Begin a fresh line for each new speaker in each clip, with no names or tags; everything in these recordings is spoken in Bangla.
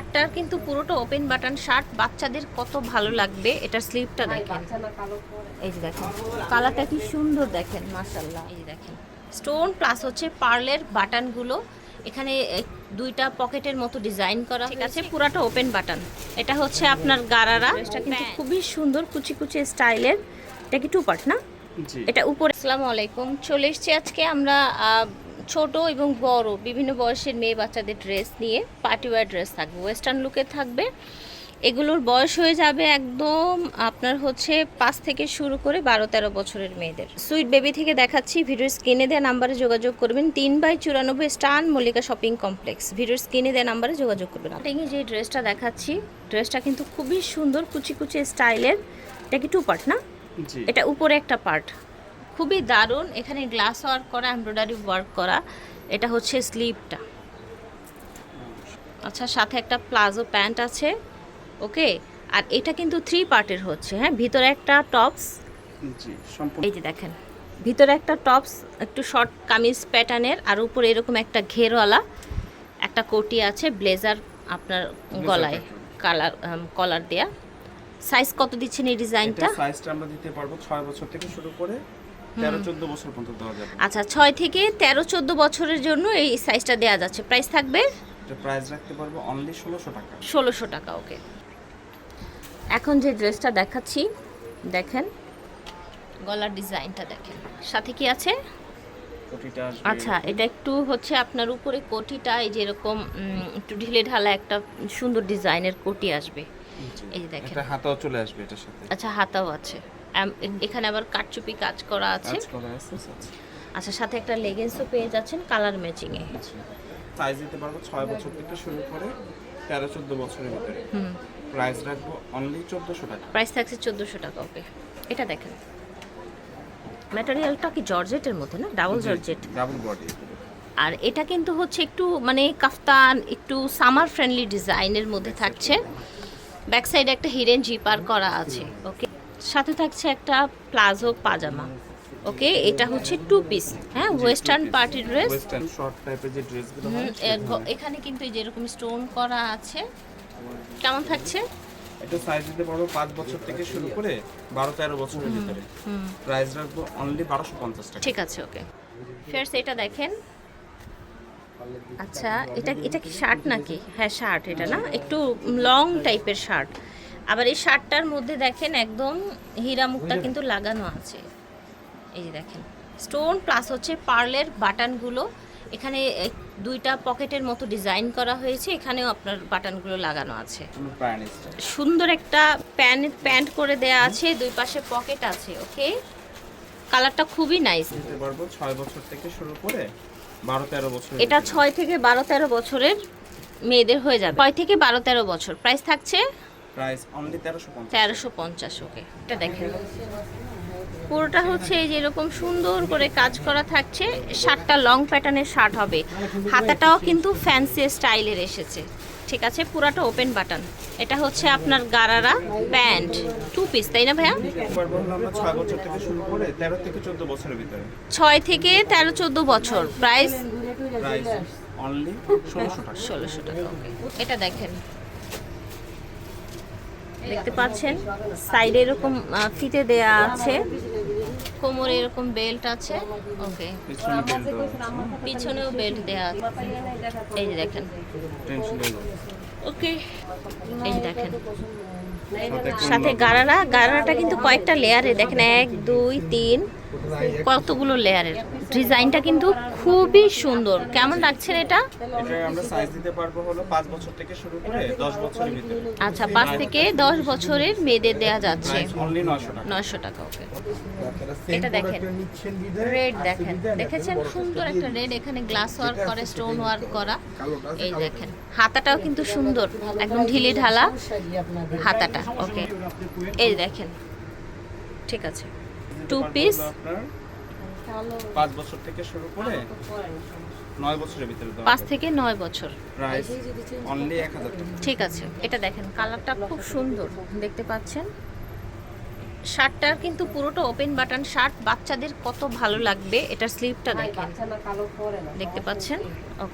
শার্টটার কিন্তু পুরোটা ওপেন বাটন শার্ট বাচ্চাদের কত ভালো লাগবে এটার স্লিপটা দেখেন। এই যে দেখেন। কালারটা কি সুন্দর দেখেন মাশাল্লাহ এই যে দেখেন। স্টোন প্লাস হচ্ছে পার্লের বাটনগুলো এখানে দুইটা পকেটের মতো ডিজাইন করা ঠিক আছে। পুরাটা ওপেন বাটন এটা হচ্ছে আপনার গারারা। এটা কিন্তু খুবই সুন্দর কুচি কুচি স্টাইলের। এটা কি টু পার্ট না?
জি।
এটা উপরে। আসসালামু আলাইকুম। চলে এসেছি আজকে আমরা ছোট এবং বড় বিভিন্ন বয়সের মেয়ে বাচ্চাদের ড্রেস নিয়ে পার্টি ওয়্যার ড্রেস থাকবে ওয়েস্টার্ন লুকে থাকবে। এগুলোর বয়স হয়ে যাবে একদম আপনার হচ্ছে পাঁচ থেকে শুরু করে বারো তেরো বছরের মেয়েদের। সুইট বেবি থেকে দেখাচ্ছি ভিডিওর স্ক্রিনে দেওয়া নাম্বারে যোগাযোগ করবেন। তিন বাই চুরানব্বই স্টান মল্লিকা শপিং কমপ্লেক্স ভিডিওর স্ক্রিনে দেওয়া নাম্বারে যোগাযোগ করবেন আপনি। যে ড্রেসটা দেখাচ্ছি ড্রেসটা কিন্তু খুবই সুন্দর কুচি কুচি স্টাইলের এটা কি টু পার্ট না? এটা উপরে একটা পার্ট খুবই দারুণ। এখানে গ্লাস ওয়ার্ক করা এমব্রয়ডারি ওয়ার্ক করা। এটা হচ্ছে স্লিভটা আচ্ছা সাথে একটা প্লাজো প্যান্ট আছে ওকে? আর এটা কিন্তু থ্রি পার্টের হচ্ছে হ্যাঁ? ভিতরে একটা টপস এই যে দেখেন ভিতরে একটা টপস একটু শর্ট কামিজ প্যাটার্নের আর উপরে এরকম একটা ঘেরওয়ালা একটা কোটি আছে ব্লেজার আপনার গলায় কালার কলার দেয়া। সাইজ কত দিচ্ছেন এই ডিজাইনটা
সাইজটা আমরা দিতে পারব 6 বছর থেকে শুরু করে 13 14 বছর পর্যন্ত দেওয়া যাবে।
আচ্ছা ছয় থেকে তেরো চোদ্দ বছরের জন্য এই সাইজটা দেওয়া যাচ্ছে। প্রাইস থাকবে?
প্রাইস রাখতে পারব অনলি 1600 টাকা।
ষোলোশো টাকা ওকে এখন যে ড্রেসটা দেখাচ্ছি দেখেন। গলার ডিজাইনটা দেখেন। সাথে কি আছে? আচ্ছা এটা একটু হচ্ছে আপনার উপরে কোটিটা এই যেরকম একটু ঢিলে ঢালা একটা সুন্দর ডিজাইনের কোটি আসবে। এই দেখেন।
হাতাও চলে আসবে এটার সাথে।
আচ্ছা হাতাও আছে। এখানে আবার কাটচুপি কাজ করা আছে।
আছে আচ্ছা
আচ্ছা। সাথে একটা লেগিংসও পেয়ে যাচ্ছেন কালার ম্যাচিংয়ে
সাইজ দিতে পারব 6 বছর থেকে শুরু করে 13 14 বছরের ভিতরে।
হুম।
প্রাইস রাখব অনলি 1400 টাকা।
প্রাইস থাকছে চোদ্দোশো টাকা ওকে এটা দেখেন। ম্যাটেরিয়ালটা কি জর্জেটের মধ্যে না? ডাবল জর্জেট
ডাবল বডি
আর এটা কিন্তু হচ্ছে একটু মানে কাফতান একটু সামার ফ্রেন্ডলি ডিজাইনের মধ্যে থাকছে। ব্যাক সাইডে একটা হিরেন জিপার করা আছে ওকে সাথে থাকছে একটা প্লাজো পাজামা ওকে? এটা হচ্ছে টু পিস হ্যাঁ? Western party dress
western short টাইপের যে ড্রেসগুলো
এখানে কিন্তু এই যেরকম স্টোন করা আছে। কেমন থাকছে?
এটা সাইজ দিতে পারব 5 বছর থেকে শুরু করে 12 13 বছরের ভিতরে। প্রাইস রাখব অনলি 1250 টাকা।
ঠিক আছে ওকে। ফেয়ার্স এটা দেখেন। আচ্ছা এটা এটা কি শার্ট নাকি? হ্যাঁ শার্ট এটা না? একটু লং টাইপের শার্ট আবার এই শার্টটার মধ্যে দেখেন একদম হীরা মুক্তা কিন্তু লাগানো আছে। এই যে দেখেন স্টোন প্লাস হচ্ছে পার্লের বাটনগুলো। এখানে দুইটা পকেটের মতো ডিজাইন করা হয়েছে এখানেও আপনার বাটনগুলো লাগানো আছে। সুন্দর একটা প্যান্ট প্যান্ট করে দেয়া আছে দুই পাশে পকেট আছে ওকে? কালারটা খুবই নাইস।
পারব 6 বছর থেকে শুরু করে 12 13 বছরের
এটা
ভিতরে।
ছয় থেকে বারো তেরো বছরের মেয়েদের হয়ে যাবে। ছয় থেকে বারো তেরো বছর। প্রাইস থাকছে
প্রাইস অনলি 1350
তেরোশো পঞ্চাশ ওকে এটা দেখেন। পুরোটা হচ্ছে এই যে এরকম সুন্দর করে কাজ করা থাকছে। শার্টটা লং প্যাটার্নের শার্ট হবে। হাতাটাও কিন্তু ফ্যান্সি স্টাইলের এসেছে। ঠিক আছে পুরাটা ওপেন বাটন এটা হচ্ছে আপনার গারারা প্যান্ট টু পিস তাই না ভাইয়া?
দিতে পারব হলো আমরা 6 বছর থেকে শুরু করে 13 থেকে 14 বছরের ভিতরে।
ছয় থেকে তেরো চোদ্দ বছর। প্রাইস
প্রাইস অনলি 1600 টাকা।
ষোলোশো টাকা ওকে এটা দেখেন। দেখতে পাচ্ছেন সাইডে এরকম ফিতে দেয়া আছে। কোমরে এরকম বেল্ট আছে। ওকে পিছনেও বেল্ট দেয়া আছে। এই যে দেখেন। ওকে এই যে দেখেন।
সাথে
সাথে গারারা গারারাটা কিন্তু কয়েকটা লেয়ারে দেখেন এক দুই তিন। কতগুলো লেয়ারের? ডিজাইনটা কিন্তু খুবই সুন্দর। কেমন লাগছে এটা?
আমরা সাইজ দিতে পারব হলো 5 বছর থেকে শুরু করে 10 বছরের ভিতরে।
আচ্ছা পাঁচ থেকে দশ বছরের মেয়েদের দেয়া যাচ্ছে।
অনলি 900 টাকা।
নয়শো টাকা ওকে এটা দেখেন রেড দেখেন। দেখেছেন সুন্দর একটা রেড এখানে গ্লাস ওয়ার্ক করে স্টোন ওয়ার্ক করা। এই দেখেন হাতাটাও কিন্তু সুন্দর একদম ঢিলে ঢালা হাতাটা ওকে এই দেখেন ঠিক আছে। টু পিস
5 বছর থেকে শুরু করে 9 বছরের ভিতরে
পাঁচ থেকে নয় বছর।
প্রাইস অনলি 1000 টাকা।
ঠিক আছে এটা দেখেন কালারটা খুব সুন্দর দেখতে পাচ্ছেন? শার্টটার কিন্তু পুরোটা ওপেন বাটন শার্ট বাচ্চাদের কত ভালো লাগবে এটার স্লিভটা দেখেন। দেখতে পাচ্ছেন? ও।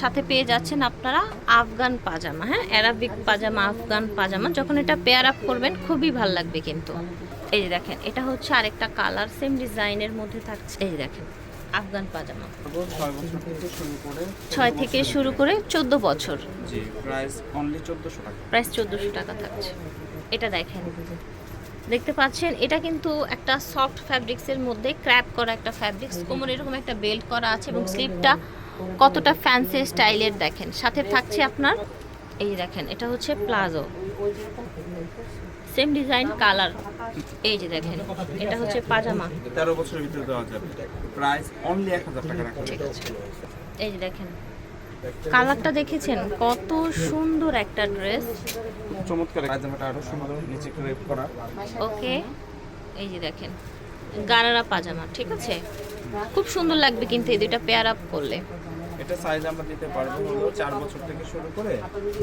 সাথে পেয়ে যাচ্ছেন আপনারা আফগান পাজামা হ্যাঁ? অ্যারাবিক পাজামা আফগান পাজামা যখন এটা পেয়ার আপ করবেন খুবই ভালো লাগবে কিন্তু। এই যে দেখেন এটা হচ্ছে আরেকটা কালার সেম ডিজাইনের মধ্যে থাকছে। এই যে দেখেন। আফগান পাজামা।
ছয় থেকে শুরু করে
ছয় থেকে শুরু করে চোদ্দ বছর।
জি প্রাইস অনলি চোদ্দোশো টাকা।
প্রাইস চোদ্দোশো টাকা থাকছে। এটা দেখেন। দেখতে পাচ্ছেন এটা কিন্তু একটা সফট ফ্যাব্রিক্সের মধ্যে ক্র্যাপ করা একটা ফ্যাব্রিক্স কোমর এরকম একটা বেল্ট করা আছে এবং স্লিপটা কতটা ফ্যান্সি স্টাইলের দেখেন। সাথে থাকছে আপনার এই দেখেন এটা হচ্ছে প্লাজো। সেম ডিজাইন কালার এই যে দেখেন এটা হচ্ছে পাজামা।
তেরো বছরের ভিতরে দেওয়া যাবে। প্রাইস অনলি এক হাজার টাকা রাখা
ঠিক আছে। এই যে দেখেন কালারটা দেখেছেন? কত সুন্দর একটা ড্রেস।
খুব চমৎকার পায়জামাটা আরও সুন্দর নিচে ক্রেপ করা।
ওকে এই যে দেখেন গারারা পাজামা ঠিক আছে? খুব সুন্দর লাগবে কিন্তু এই দুইটা পেয়ার আপ করলে।
এটা সাইজ আমরা দিতে পারব হলো চার বছর থেকে শুরু করে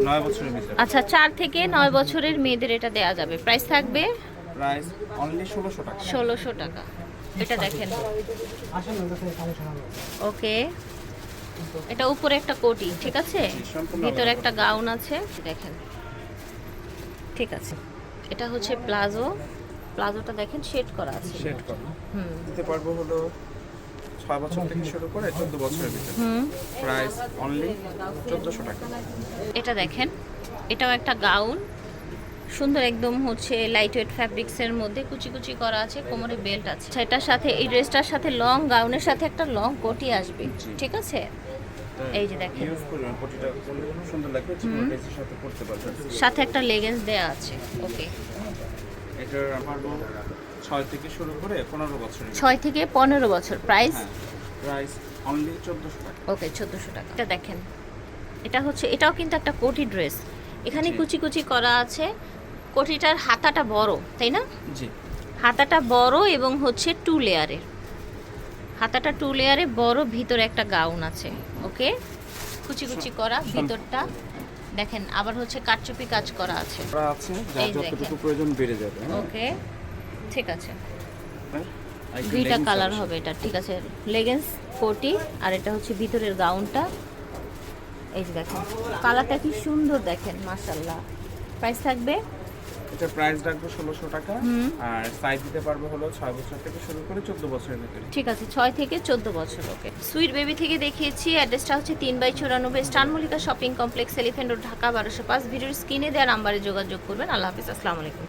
নয় বছরের ভিতরে।
আচ্ছা চার থেকে নয় বছরের মেয়েদের এটা দেয়া যাবে। প্রাইস থাকবে
প্রাইস অনলি ষোলোশো টাকা।
ষোলোশো টাকা। এটা দেখেন। ওকে। এটা উপরে একটা কোটি ঠিক আছে? ভিতরে একটা গাউন আছে। দেখেন। ঠিক আছে। এটা হচ্ছে প্লাজো। প্লাজোটা দেখেন শেড করা আছে।
শেড করা।
হুম।
দিতে পারব হলো ছয় বছর থেকে শুরু করে চোদ্দ বছরের ভিতরে।
হুম।
প্রাইস অনলি চোদ্দোশো টাকা।
এটা দেখেন। এটাও একটা গাউন। সুন্দর একদম হচ্ছে লাইট ওয়েট ফ্যাব্রিক্সের মধ্যে কুচি কুচি করা আছে কোমরে বেল্ট আছে। সেটার সাথে এই ড্রেসটার সাথে লং গাউনের সাথে একটা লং কোটি আসবে ঠিক আছে? এই যে দেখেন।
সুন্দর লাগবে সাথে পড়তে পারবেন।
সাথে একটা লেগেন্স দেয়া আছে ওকে
এটার আমার ছয় থেকে শুরু করে পনেরো বছরের
ছয় থেকে পনেরো বছর প্রাইস
হ্যাঁ প্রাইস অনলি চোদ্দোশো টাকা।
ওকে চোদ্দোশো টাকা। এটা দেখেন এটা হচ্ছে এটাও কিন্তু একটা কোটি ড্রেস এখানে কুচি কুচি করা আছে কোটিটার হাতাটা বড় তাই না?
জি।
হাতাটা বড় এবং হচ্ছে টু লেয়ারের হাতাটা টু লেয়ারে বড় ভিতরে একটা গাউন আছে ওকে? কুচি কুচি করা ভিতরটা দেখেন আবার হচ্ছে কাটচুপি কাজ করা আছে।
করা আছে
দেখেন।
যতটুকু প্রয়োজন বেড়ে যাবে হ্যাঁ?
ওকে ঠিক আছে। দুইটা কালার হবে এটা ঠিক আছে। লেগেন্স কোটি আর এটা হচ্ছে ভিতরের গাউনটা এই যে দেখেন কালারটা কি সুন্দর দেখেন মাশাল্লাহ প্রাইস থাকবে
এটা প্রাইস রাখব ষোলোশো টাকা। আর সাইজ দিতে পারব হলো ছয় বছর থেকে শুরু করে চোদ্দ বছরের ভিতরে।
ঠিক আছে ছয় থেকে চোদ্দ বছর ওকে। সুইট বেবি থেকে দেখিয়েছি অ্যাড্রেসটা হচ্ছে তিন বাই চুরানব্বই স্টান Mallika shopping complex elephant road Dhaka বারোশো পাঁচ। ভিডিওর স্ক্রিনে দেওয়া নাম্বারে যোগাযোগ করবেন। আল্লাহ হাফিজ আসসালামু আলাইকুম।